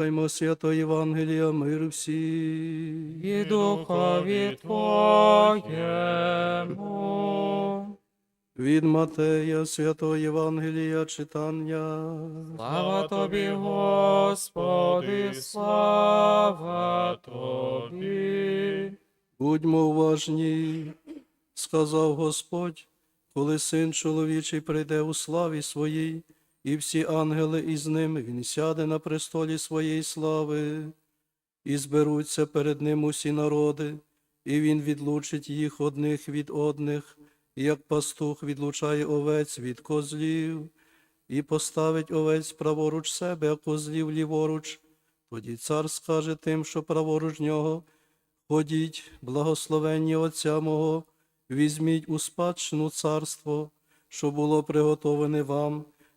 Хаймо свято Євангелія, мир всі. і духові Твоєму. Від Матея свято Євангелія читання. Слава Тобі, Господи, слава Тобі. Будьмо уважні, сказав Господь, коли син чоловічий прийде у славі своїй, і всі ангели із ним, він сяде на престолі своєї слави, і зберуться перед ним усі народи, і він відлучить їх одних від одних, як пастух відлучає овець від козлів, і поставить овець праворуч себе, а козлів ліворуч. Тоді цар скаже тим, що праворуч нього, Ходіть, благословенні Отця мого, візьміть у спадщину царство, що було приготоване вам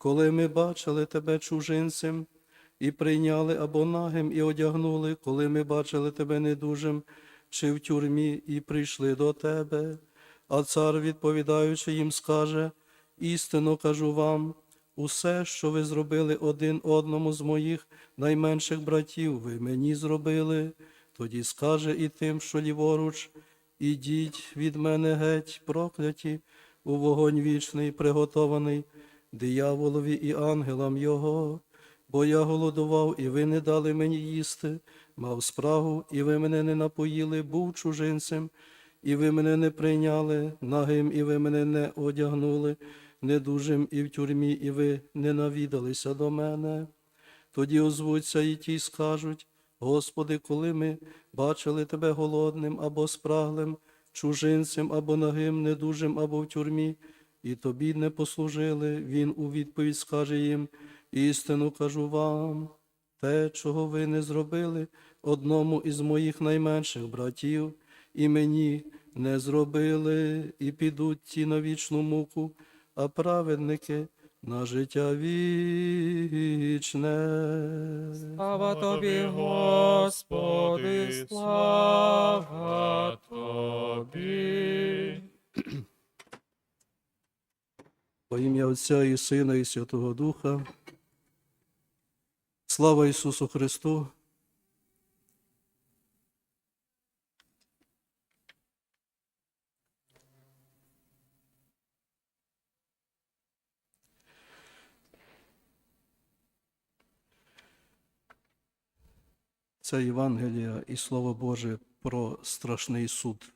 коли ми бачили Тебе чужинцем, і прийняли або нагим, і одягнули, коли ми бачили Тебе недужим, чи в тюрмі, і прийшли до Тебе. А цар, відповідаючи їм, скаже, істинно кажу вам, усе, що ви зробили один одному з моїх найменших братів, ви мені зробили. Тоді скаже і тим, що ліворуч, ідіть від мене геть, прокляті, у вогонь вічний, приготований дияволові і ангелам його, бо я голодував, і ви не дали мені їсти, мав спрагу, і ви мене не напоїли, був чужинцем, і ви мене не прийняли, нагим, і ви мене не одягнули, недужим і в тюрмі, і ви не навідалися до мене. Тоді озвуться і ті скажуть, Господи, коли ми бачили Тебе голодним або спраглим, чужинцем або нагим, недужим, або в тюрмі, і Тобі не послужили, Він у відповідь скаже їм, істину кажу вам, те, чого ви не зробили одному із моїх найменших братів, і мені не зробили, і підуть ті на вічну муку, а праведники на життя вічне. Слава Тобі, Господи, слава Тобі. Во ім'я Отця і Сина, і Святого Духа. Слава Ісусу Христу! Це Євангелія і Слово Боже про страшний суд,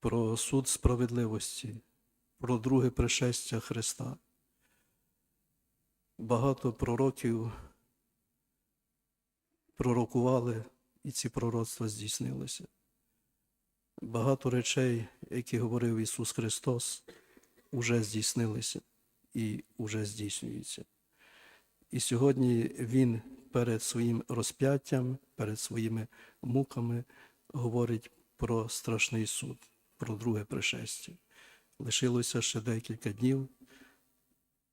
про суд справедливості, про друге пришестя Христа. Багато пророків пророкували, і ці пророцтва здійснилися. Багато речей, які говорив Ісус Христос, уже здійснилися і уже здійснюються. І сьогодні Він перед своїм розп'яттям, перед своїми муками говорить про страшний суд, про друге пришестя. Лишилося ще декілька днів,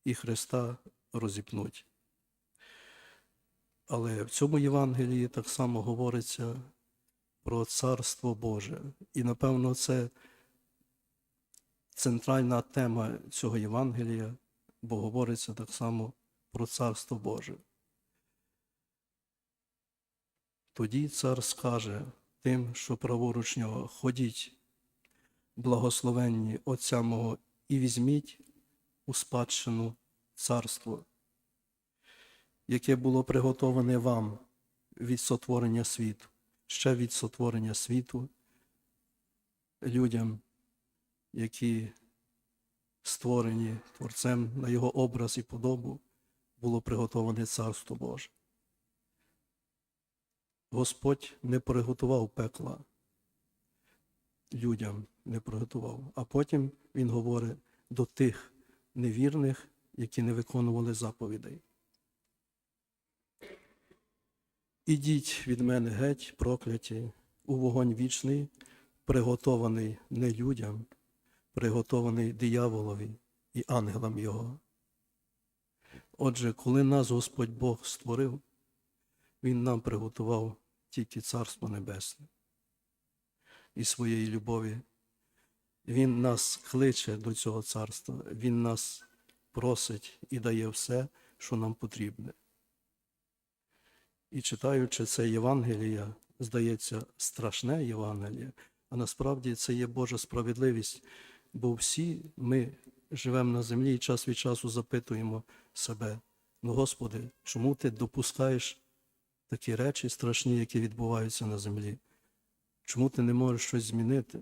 і Христа розіпнуть. Але в цьому Євангелії так само говориться про Царство Боже. І, напевно, це центральна тема цього Євангелія, бо говориться так само про Царство Боже. Тоді цар скаже тим, що праворуч нього, ходіть, благословенні Отця мого, і візьміть у спадщину царство, яке було приготоване вам від сотворення світу, ще від сотворення світу, людям, які створені Творцем на його образ і подобу, було приготоване Царство Боже. Господь не приготував пекла людям, не приготував. А потім Він говорить до тих невірних, які не виконували заповідей. Ідіть від мене геть, прокляті, у вогонь вічний, приготований не людям, приготований дияволові і ангелам його. Отже, коли нас Господь Бог створив, Він нам приготував тільки Царство Небесне і своєї любові. Він нас кличе до цього царства, Він нас просить і дає все, що нам потрібне. І читаючи це Євангелія, здається, страшне Євангеліє, а насправді це є Божа справедливість, бо всі ми живемо на землі і час від часу запитуємо себе, ну Господи, чому ти допускаєш такі речі страшні, які відбуваються на землі? Чому ти не можеш щось змінити?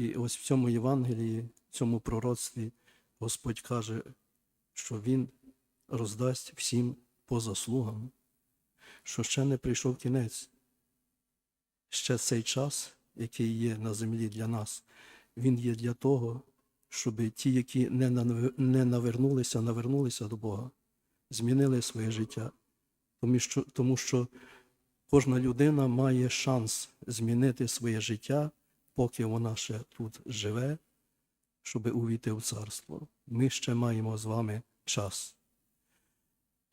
І ось в цьому Євангелії, в цьому пророцтві Господь каже, що Він роздасть всім по заслугам, що ще не прийшов кінець. Ще цей час, який є на землі для нас, він є для того, щоб ті, які не навернулися, навернулися до Бога, змінили своє життя. Тому що, кожна людина має шанс змінити своє життя, поки вона ще тут живе, щоб увійти в царство. Ми ще маємо з вами час.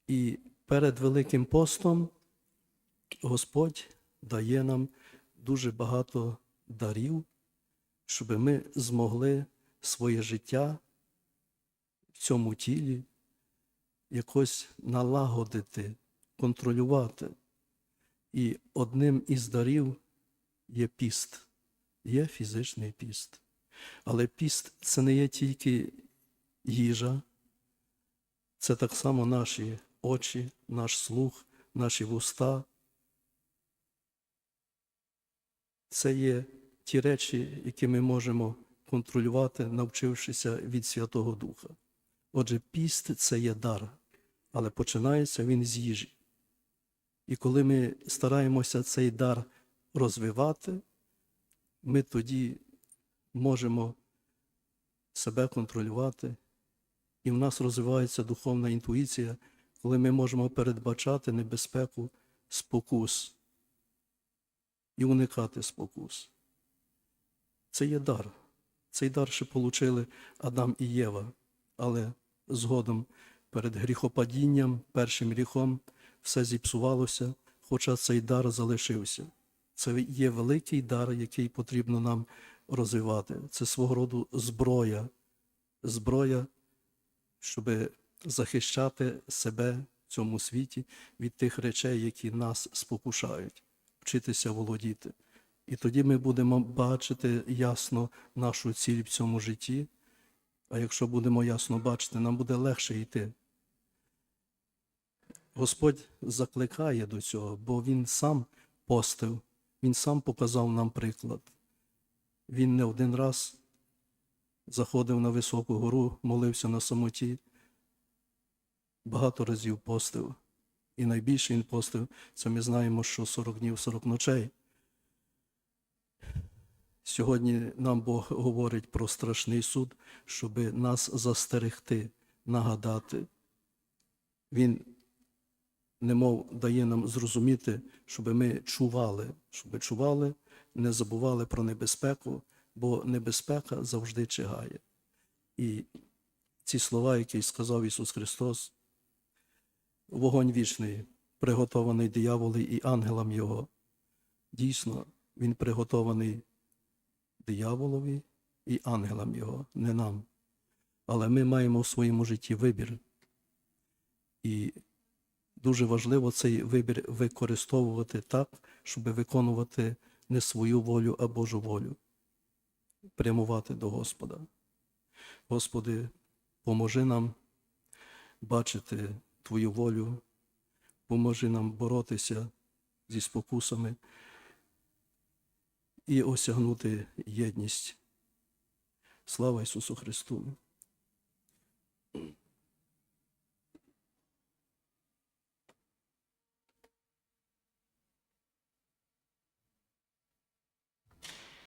І перед Великим постом Господь дає нам дуже багато дарів, щоб ми змогли своє життя в цьому тілі якось налагодити, контролювати. І одним із дарів є піст, є фізичний піст. Але піст це не є тільки їжа, це так само наші очі, наш слух, наші вуста. Це є ті речі, які ми можемо контролювати, навчившися від Святого Духа. Отже, піст це є дар, але починається він з їжі. І коли ми стараємося цей дар розвивати, ми тоді можемо себе контролювати, і в нас розвивається духовна інтуїція, коли ми можемо передбачати небезпеку спокус і уникати спокус. Це є дар. Цей дар ще получили Адам і Єва, але згодом перед гріхопадінням, першим гріхом, все зіпсувалося, хоча цей дар залишився. Це є великий дар, який потрібно нам розвивати. Це свого роду зброя, зброя, щоб захищати себе в цьому світі від тих речей, які нас спокушають, вчитися володіти. І тоді ми будемо бачити ясно нашу ціль в цьому житті. А якщо будемо ясно бачити, нам буде легше йти. Господь закликає до цього, бо Він сам постив, Він сам показав нам приклад. Він не один раз заходив на високу гору, молився на самоті, багато разів постив. І найбільше він постив, це ми знаємо, що 40 днів, 40 ночей. Сьогодні нам Бог говорить про страшний суд, щоб нас застерегти, нагадати. Він немов дає нам зрозуміти, щоб ми чували, щоб чували, не забували про небезпеку, бо небезпека завжди чигає. І ці слова, які сказав Ісус Христос, вогонь вічний, приготований дияволі і ангелам Його. Дійсно, Він приготований дияволові і ангелам Його, не нам. Але ми маємо в своєму житті вибір. І дуже важливо цей вибір використовувати так, щоб виконувати не свою волю, а Божу волю, прямувати до Господа. Господи, поможи нам бачити Твою волю, поможи нам боротися зі спокусами і осягнути єдність. Слава Ісусу Христу!